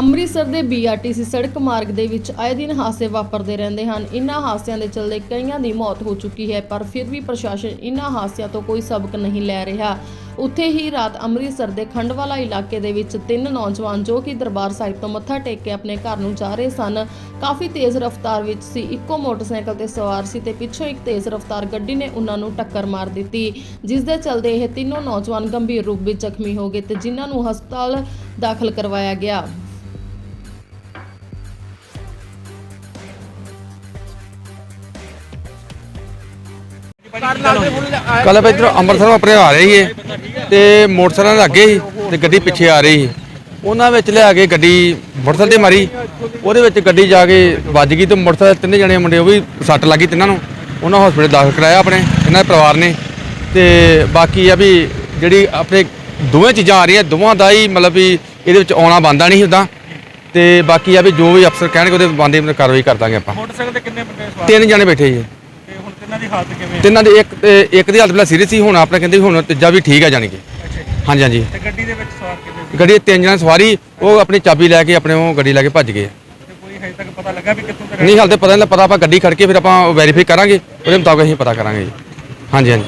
ਅੰਮ੍ਰਿਤਸਰ ਦੇ BRTC ਸੜਕ ਮਾਰਗ ਦੇ ਵਿੱਚ ਆਏ ਦਿਨ ਹਾਦਸੇ ਵਾਪਰਦੇ ਰਹਿੰਦੇ ਹਨ। ਇਨ੍ਹਾਂ ਹਾਦਸਿਆਂ ਦੇ ਚੱਲਦੇ ਕਈਆਂ ਦੀ ਮੌਤ ਹੋ ਚੁੱਕੀ ਹੈ, ਪਰ ਫਿਰ ਵੀ ਪ੍ਰਸ਼ਾਸਨ ਇਨ੍ਹਾਂ ਹਾਦਸਿਆਂ ਤੋਂ ਕੋਈ ਸਬਕ ਨਹੀਂ ਲੈ ਰਿਹਾ। ਉੱਥੇ ਹੀ ਰਾਤ ਅੰਮ੍ਰਿਤਸਰ ਦੇ ਖੰਡਵਾਲਾ ਇਲਾਕੇ ਦੇ ਵਿੱਚ ਤਿੰਨ ਨੌਜਵਾਨ ਜੋ ਕਿ ਦਰਬਾਰ ਸਾਹਿਬ ਤੋਂ ਮੱਥਾ ਟੇਕ ਕੇ ਆਪਣੇ ਘਰ ਨੂੰ ਜਾ ਰਹੇ ਸਨ, ਕਾਫੀ ਤੇਜ਼ ਰਫ਼ਤਾਰ ਵਿੱਚ ਸੀ। ਇੱਕੋ ਮੋਟਰਸਾਈਕਲ ਤੇ ਸਵਾਰ ਸੀ ਤੇ ਪਿੱਛੋਂ ਇੱਕ ਤੇਜ਼ ਰਫ਼ਤਾਰ ਗੱਡੀ ਨੇ ਉਹਨਾਂ ਨੂੰ ਟੱਕਰ ਮਾਰ ਦਿੱਤੀ, ਜਿਸ ਦੇ ਚਲਦੇ ਇਹ ਤਿੰਨੋਂ ਨੌਜਵਾਨ ਗੰਭੀਰ ਰੂਪ ਵਿੱਚ ਜ਼ਖਮੀ ਹੋ ਗਏ ਤੇ ਜਿਨ੍ਹਾਂ ਨੂੰ ਹਸਪਤਾਲ ਦਾਖਲ ਕਰਵਾਇਆ ਗਿਆ। ਕੱਲ ਆਪਾਂ ਇੱਧਰੋਂ ਅੰਮ੍ਰਿਤਸਰੋਂ ਆਪਣੇ ਆ ਰਹੇ ਸੀ ਤੇ ਮੋਟਰਸਾਈਕਲ ਦੇ ਅੱਗੇ ਸੀ ਤੇ ਗੱਡੀ ਪਿੱਛੇ ਆ ਰਹੀ ਸੀ। ਉਹਨਾਂ ਵਿੱਚ ਲਿਆ ਕੇ ਗੱਡੀ ਮੋਟਰਸਾਈਕਲ ਤੇ ਮਾਰੀ। ਉਹਦੇ ਵਿੱਚ ਗੱਡੀ ਜਾ ਕੇ ਵੱਜ ਗਈ ਤੇ ਮੋਟਰਸਾਈਕਲ ਤਿੰਨੇ ਜਣੇ ਮੁੰਡੇ ਉਹ ਵੀ ਸੱਟ ਲੱਗੀ ਤਿੰਨਾਂ ਨੂੰ। ਉਹਨਾਂ ਹਸਪੀਟਲ ਦਾਖਲ ਕਰਾਇਆ ਆਪਣੇ ਇਹਨਾਂ ਦੇ ਪਰਿਵਾਰ ਨੇ। ਤੇ ਬਾਕੀ ਆ ਵੀ ਜਿਹੜੀ ਆਪਣੇ ਦੋਵੇਂ ਚੀਜ਼ਾਂ ਆ ਰਹੀਆਂ ਦੋਵਾਂ ਦਾ ਹੀ ਮਤਲਬ ਵੀ ਇਹਦੇ ਵਿੱਚ ਆਉਣਾ ਬੰਦਾ ਨਹੀਂ ਹੁੰਦਾ ਤੇ ਬਾਕੀ ਆ ਵੀ ਜੋ ਵੀ ਅਫਸਰ ਕਹਿਣਗੇ ਉਹਦੇ ਬੰਦੇ ਕਾਰਵਾਈ ਕਰ ਦਾਂਗੇ ਆਪਾਂ। ਮੋਟਰਸਾਈਕਲ ਤੇ ਕਿੰਨੇ ਬੰਦੇ ਸਵਾਰ ਤਿੰਨ ਜਣੇ ਬੈਠੇ ਜੀ ਦੀ ਹਾਲਤ ਕਿਵੇਂ ਤਿੰਨਾਂ ਦੇ ਇੱਕ ਤੇ ਇੱਕ ਦੀ ਹਾਲਤ ਪਹਿਲਾਂ ਸੀਰੀਅਸ ਸੀ ਹੁਣ ਆਪਣੇ ਕਹਿੰਦੇ ਵੀ ਹੁਣ ਤੀਜਾ ਵੀ ਠੀਕ ਆ ਜਾਣੀ ਕਿ ਅੱਛਾ ਹਾਂਜੀ ਹਾਂਜੀ। ਤੇ ਗੱਡੀ ਦੇ ਵਿੱਚ ਸਵਾਰ ਕਿੰਨੇ ਸੀ? ਗੱਡੀ ਦੇ ਤਿੰਨ ਜਣੇ ਸਵਾਰੀ ਉਹ ਆਪਣੀ ਚਾਬੀ ਲੈ ਕੇ ਆਪਣੇ ਉਹ ਗੱਡੀ ਲੈ ਕੇ ਭੱਜ ਗਏ। ਤੇ ਕੋਈ ਹਜੇ ਤੱਕ ਪਤਾ ਲੱਗਾ ਵੀ ਕਿੱਥੋਂ ਤੱਕ ਨਹੀਂ ਹਾਲ ਤੇ ਪਤਾ ਨਹੀਂ ਪਤਾ ਆਪਾਂ ਗੱਡੀ ਖੜ ਕੇ ਫਿਰ ਆਪਾਂ ਵੈਰੀਫਾਈ ਕਰਾਂਗੇ ਉਹਦੇ ਮੁਤਾਬਕ ਅਸੀਂ ਪਤਾ ਕਰਾਂਗੇ ਜੀ। ਹਾਂਜੀ ਹਾਂਜੀ।